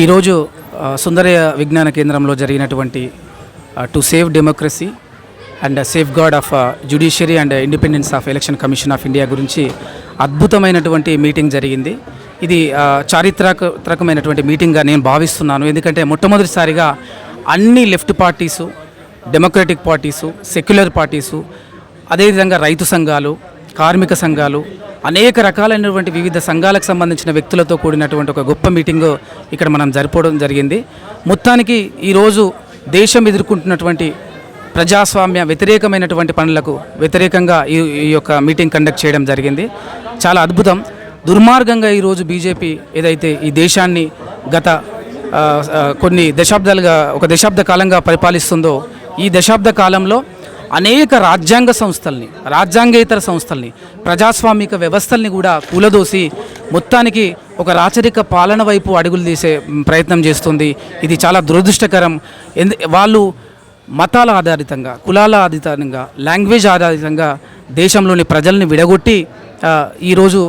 ఈరోజు సుందరయ్య విజ్ఞాన కేంద్రంలో జరిగినటువంటి to save democracy and safeguard of judiciary and independence of election commission of India గురించి అద్భుతమైనటువంటి మీటింగ్ జరిగింది. ఇది చారిత్రాత్మకమైనటువంటి మీటింగ్గా నేను భావిస్తున్నాను. ఎందుకంటే మొట్టమొదటిసారిగా అన్ని left parties democratic parties secular parties అదేవిధంగా రైతు సంఘాలు కార్మిక సంఘాలు అనేక రకాలైనటువంటి వివిధ సంఘాలకు సంబంధించిన వ్యక్తులతో కూడినటువంటి ఒక గొప్ప మీటింగ్ ఇక్కడ మనం జరుపుకోవడం జరిగింది. మొత్తానికి ఈరోజు దేశం ఎదుర్కొంటున్నటువంటి ప్రజాస్వామ్య వ్యతిరేకమైనటువంటి పనులకు వ్యతిరేకంగా ఈ ఈ యొక్క మీటింగ్ కండక్ట్ చేయడం జరిగింది. చాలా అద్భుతం. దుర్మార్గంగా ఈరోజు బీజేపీ ఏదైతే ఈ దేశాన్ని గత కొన్ని దశాబ్దాలుగా ఒక దశాబ్ద కాలంగా పరిపాలిస్తుందో ఈ దశాబ్ద కాలంలో అనేక రాజ్యాంగ సంస్థల్ని రాజ్యాంగేతర సంస్థల్ని ప్రజాస్వామిక వ్యవస్థల్ని కూడా కూలదోసి మొత్తానికి ఒక రాచరిక పాలన వైపు అడుగులు తీసే ప్రయత్నం చేస్తుంది. ఇది చాలా దురదృష్టకరం. ఎందు వాళ్ళు మతాల ఆధారితంగా కులాల ఆధారితంగా లాంగ్వేజ్ ఆధారితంగా దేశంలోని ప్రజల్ని విడగొట్టి ఈరోజు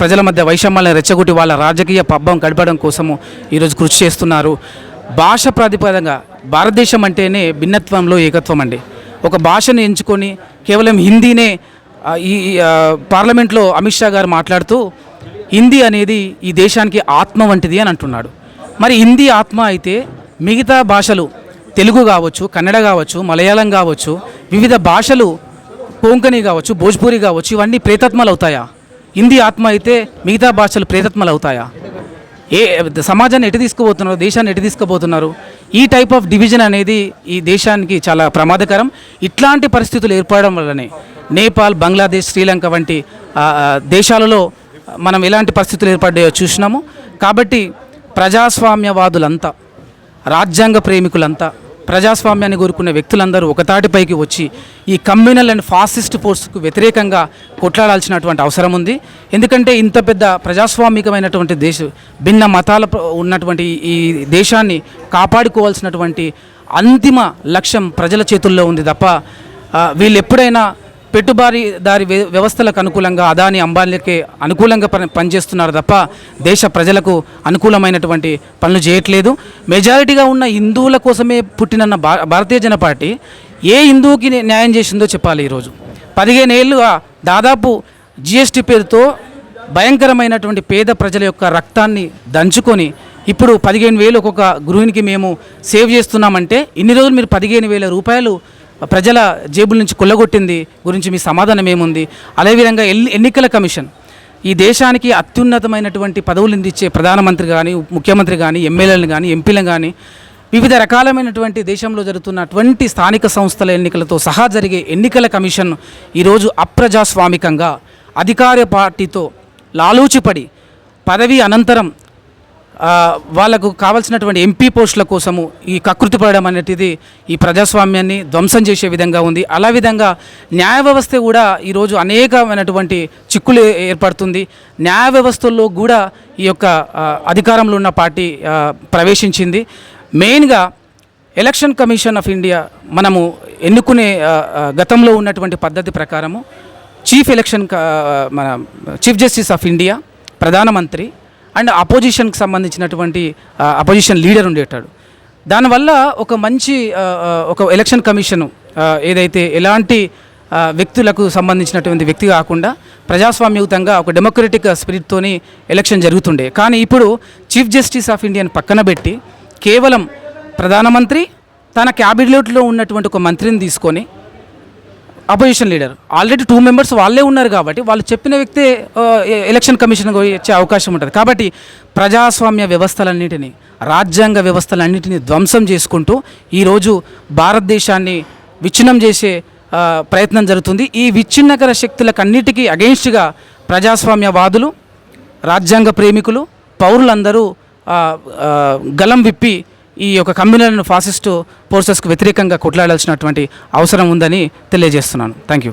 ప్రజల మధ్య వైషమ్యాలను రెచ్చగొట్టి వాళ్ళ రాజకీయ పబ్బం గడపడం కోసము ఈరోజు కృషి చేస్తున్నారు. భాష ప్రాతిపదంగా భారతదేశం అంటేనే భిన్నత్వంలో ఏకత్వం అండి. ఒక భాషను ఎంచుకొని కేవలం హిందీనే ఈ పార్లమెంట్లో అమిత్ షా గారు మాట్లాడుతూ హిందీ అనేది ఈ దేశానికి ఆత్మ వంటిది అని అంటున్నాడు. మరి హిందీ ఆత్మ అయితే మిగతా భాషలు తెలుగు కావచ్చు కన్నడ కావచ్చు మలయాళం కావచ్చు వివిధ భాషలు కోంకణి కావచ్చు భోజ్పూరి కావచ్చు ఇవన్నీ ప్రేతత్మలు అవుతాయా? హిందీ ఆత్మ అయితే మిగతా భాషలు ప్రేతత్మలు అవుతాయా? ఏ సమాజాన్ని ఎటు తీసుకుపోతున్నారు దేశాన్ని ఎటు తీసుకుపోతున్నారు? ఈ టైప్ ఆఫ్ డివిజన్ అనేది ఈ దేశానికి చాలా ప్రమాదకరం. ఇట్లాంటి పరిస్థితులు ఏర్పడడం వల్లనే నేపాల్ బంగ్లాదేశ్ శ్రీలంక వంటి దేశాలలో మనం ఎలాంటి పరిస్థితులు ఏర్పడ్డాయో చూసినాము. కాబట్టి ప్రజాస్వామ్యవాదులంతా రాజ్యాంగ ప్రేమికులంతా ప్రజాస్వామ్యాన్ని కోరుకునే వ్యక్తులందరూ ఒకతాటిపైకి వచ్చి ఈ కమ్యూనల్ అండ్ ఫాసిస్ట్ ఫోర్స్కు వ్యతిరేకంగా కొట్లాడాల్సినటువంటి అవసరం ఉంది. ఎందుకంటే ఇంత పెద్ద ప్రజాస్వామికమైనటువంటి దేశ భిన్న మతాల ఉన్నటువంటి ఈ దేశాన్ని కాపాడుకోవాల్సినటువంటి అంతిమ లక్ష్యం ప్రజల చేతుల్లో ఉంది తప్ప వీళ్ళు ఎప్పుడైనా పెట్టుబడిదారి వ్య- వ్యవస్థలకు అనుకూలంగా అదాని అంబానీలకే అనుకూలంగా పని పనిచేస్తున్నారు తప్ప దేశ ప్రజలకు అనుకూలమైనటువంటి పనులు చేయట్లేదు. మెజారిటీగా ఉన్న హిందువుల కోసమే పుట్టిన భారతీయ జనతా పార్టీ ఏ హిందువుకి న్యాయం చేసిందో చెప్పాలి ఈరోజు. పదిహేను ఏళ్ళుగా దాదాపు జిఎస్టీ పేరుతో భయంకరమైనటువంటి పేద ప్రజల యొక్క రక్తాన్ని దంచుకొని ఇప్పుడు పదిహేను వేలు ఒక్కొక్క గృహిణికి మేము సేవ్ చేస్తున్నామంటే ఇన్ని రోజులు మీరు పదిహేను వేల రూపాయలు ప్రజల జేబుల నుంచి కొల్లగొట్టింది గురించి మీ సమాధానం ఏముంది? అదేవిధంగా ఎన్ని ఎన్నికల కమిషన్. ఈ దేశానికి అత్యున్నతమైనటువంటి పదవులు ఇచ్చే ప్రధానమంత్రి కానీ ముఖ్యమంత్రి కానీ ఎమ్మెల్యేలను కానీ ఎంపీలను కానీ వివిధ రకాలమైనటువంటి దేశంలో జరుగుతున్నటువంటి స్థానిక సంస్థల ఎన్నికలతో సహా జరిగే ఎన్నికల కమిషన్ ఈరోజు అప్రజాస్వామికంగా అధికార పార్టీతో లాలూచిపడి పదవి అనంతరం వాళ్ళకు కావాల్సినటువంటి ఎంపీ పోస్టుల కోసము ఈ కకృతి పడడం అనేది ఈ ప్రజాస్వామ్యాన్ని ధ్వంసం చేసే విధంగా ఉంది. అలా విధంగా న్యాయ వ్యవస్థ కూడా ఈరోజు అనేకమైనటువంటి చిక్కులు ఏర్పడుతుంది. న్యాయ వ్యవస్థల్లో కూడా ఈ యొక్క అధికారంలో ఉన్న పార్టీ ప్రవేశించింది. మెయిన్గా ఎలక్షన్ కమిషన్ ఆఫ్ ఇండియా మనము ఎన్నుకునే గతంలో ఉన్నటువంటి పద్ధతి ప్రకారము చీఫ్ ఎలక్షన్ మన చీఫ్ జస్టిస్ ఆఫ్ ఇండియా ప్రధానమంత్రి అండ్ అపోజిషన్కి సంబంధించినటువంటి అపోజిషన్ లీడర్ ఉండేటాడు. దానివల్ల ఒక మంచి ఒక ఎలక్షన్ కమిషన్ ఏదైతే ఎలాంటి వ్యక్తులకు సంబంధించినటువంటి వ్యక్తి కాకుండా ప్రజాస్వామ్యయుతంగా ఒక డెమోక్రటిక్ స్పిరిట్తోని ఎలక్షన్ జరుగుతుండే. కానీ ఇప్పుడు చీఫ్ జస్టిస్ ఆఫ్ ఇండియాని పక్కన పెట్టి కేవలం ప్రధానమంత్రి తన క్యాబినెట్లో ఉన్నటువంటి ఒక మంత్రిని తీసుకొని opposition leader. Already two members వాళ్ళే ఉన్నారు కాబట్టి వాళ్ళు చెప్పిన వ్యక్తే ఎ- ఎలక్షన్ కమిషన్ వచ్చే అవకాశం ఉంటుంది. కాబట్టి ప్రజాస్వామ్య వ్యవస్థలన్నింటినీ రాజ్యాంగ వ్యవస్థలన్నింటినీ ధ్వంసం చేసుకుంటూ ఈరోజు భారతదేశాన్ని విచ్ఛిన్నం చేసే ప్రయత్నం జరుగుతుంది. ఈ విచ్ఛిన్నకర శక్తులకు అన్నిటికీ అగెన్స్ట్గా ప్రజాస్వామ్యవాదులు రాజ్యాంగ ప్రేమికులు పౌరులందరూ గలం విప్పి ఈ యొక్క కమ్యూనల్ ఫాసిస్టు ఫోర్సెస్కు వ్యతిరేకంగా కొట్లాడాల్సినటువంటి అవసరం ఉందని తెలియజేస్తున్నాను. Thank you